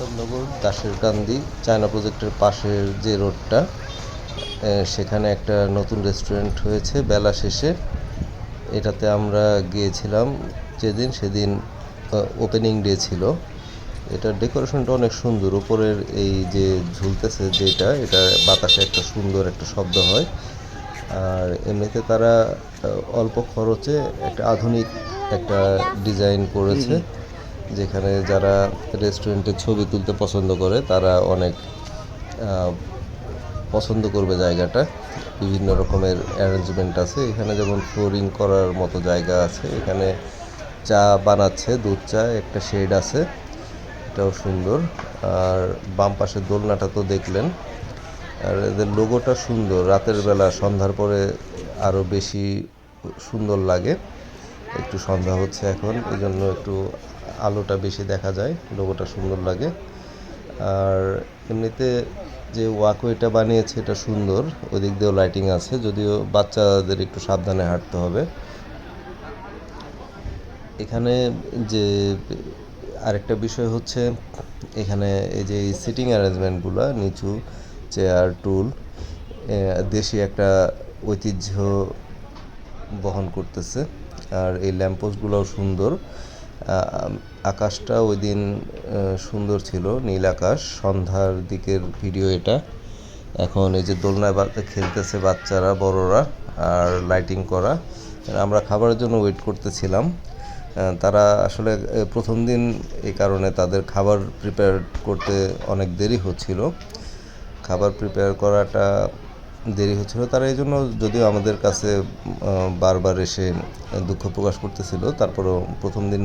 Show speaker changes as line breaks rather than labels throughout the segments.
আফতাবনগর দাসের কান্দি চায়না প্রজেক্টের পাশের যে রোডটা সেখানে একটা নতুন রেস্টুরেন্ট হয়েছে বেলা শেষে। এটাতে আমরা গিয়েছিলাম যেদিন, সেদিন ওপেনিং ডে ছিল। এটার ডেকোরেশনটা অনেক সুন্দর। উপরের এই যে ঝুলতেছে যেটা, এটা বাতাসে একটা সুন্দর একটা শব্দ হয়। আর এমনিতে তারা অল্প খরচে একটা আধুনিক একটা ডিজাইন করেছে। যেখানে যারা রেস্টুরেন্টে ছবি তুলতে পছন্দ করে, তারা অনেক পছন্দ করবে জায়গাটা। বিভিন্ন রকমের অ্যারেঞ্জমেন্ট আছে। এখানে যেমন ফ্লোরিং করার মতো জায়গা আছে। এখানে চা বানাচ্ছে, দুধ চা, একটা শেড আছে। এটাও সুন্দর। আর বাম পাশের দোলনাটা তো দেখলেন। আর এদের লোগোটা সুন্দর। রাতের বেলা, সন্ধ্যার পরে আরও বেশি সুন্দর লাগে। একটু সন্ধ্যা হচ্ছে এখন এই জন্য একটু আলোটা বেশি দেখা যায়, লোগোটা সুন্দর লাগে। আর এমনিতে যে ওয়াকওয়েটা বানিয়েছে এটা সুন্দর ওই দিক দিয়েও লাইটিং আছে, যদিও বাচ্চাদের একটু সাবধানে হাঁটতে হবে। এখানে যে আরেকটা বিষয় হচ্ছে, এখানে এই যে সিটিং অ্যারেঞ্জমেন্টগুলো, নিচু চেয়ার, টুল দেশি একটা ঐতিহ্য বহন করতেছে। আর এই ল্যাম্পপোস্টগুলোও সুন্দর। আকাশটা ওই দিন সুন্দর ছিল, নীল আকাশ। সন্ধ্যার দিকের ভিডিও এটা। এখন এই যে দোলনায় খেলতেছে বাচ্চারা, বড়রা, আর লাইটিং করা। আমরা খাবারের জন্য ওয়েট করতেছিলাম। তারা আসলে প্রথম দিন এই কারণে তাদের খাবার প্রিপেয়ার করতে অনেক দেরি হচ্ছিল। খাবার প্রিপেয়ার করাটা দেরি হচ্ছিল। তারা এই জন্য যদিও আমাদের কাছে বারবার এসে দুঃখ প্রকাশ করতেছিল, তারপরও প্রথম দিন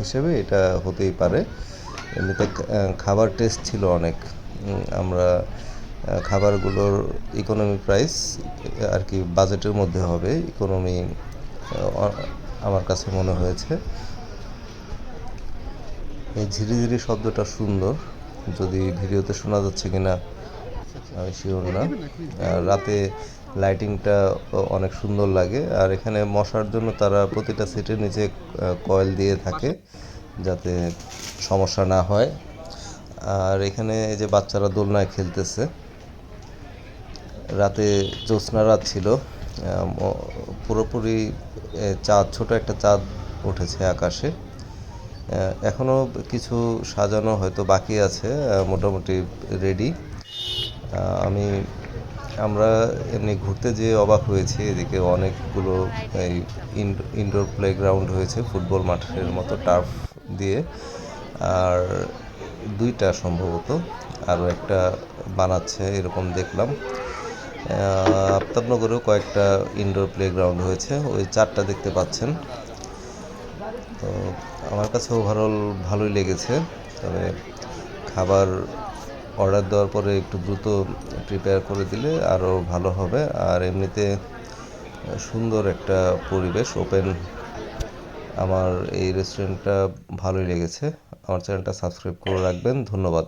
হিসেবে এটা হতেই পারে। এমনিতে খাবার টেস্ট ছিল অনেক। আমরা খাবারগুলোর ইকোনমি প্রাইস আর কি বাজেটের মধ্যে হবে। ইকোনমি আমার কাছে মনে হয়েছে। এই ঝিরিঝিরি শব্দটা সুন্দর। যদি ভিডিওতে শোনা যাচ্ছে কিনা আমি শিওর না। রাতে লাইটিংটা অনেক সুন্দর লাগে। আর এখানে মশার জন্য তারা প্রতিটা সিটের নিচে কয়েল দিয়ে থাকে যাতে সমস্যা না হয়। আর এখানে এই যে বাচ্চারা দোলনায় খেলতেছে। রাতে জ্যোৎস্না রাত ছিল। পুরোপুরি চাঁদ ছোট একটা চাঁদ উঠেছে আকাশে। আহ, এখনও কিছু সাজানো হয়তো বাকি আছে মোটামুটি রেডি আমি, আমরা এমনি ঘুরতে যেয়ে অবাক হয়েছি, এদিকে অনেকগুলো এই ইনডোর প্লেগ্রাউন্ড হয়েছে, ফুটবল মাঠের মতো টার্ফ দিয়ে। আর দুইটা সম্ভবত, আরও একটা বানাচ্ছে, এরকম দেখলাম। আফতাবনগরেও কয়েকটা ইনডোর প্লেগ্রাউন্ড হয়েছে, ওই চারটা দেখতে পাচ্ছেন। তো আমার কাছে ওভারঅল ভালোই লেগেছে, তবে খাবার অর্ডার দেওয়ার পরে একটু দ্রুত প্রিপেয়ার করে দিলে আরও ভালো হবে। আর এমনিতে সুন্দর একটা পরিবেশ ওপেন আমার এই রেস্টুরেন্টটা ভালোই লেগেছে। আমার চ্যানেলটা সাবস্ক্রাইব করে রাখবেন। ধন্যবাদ।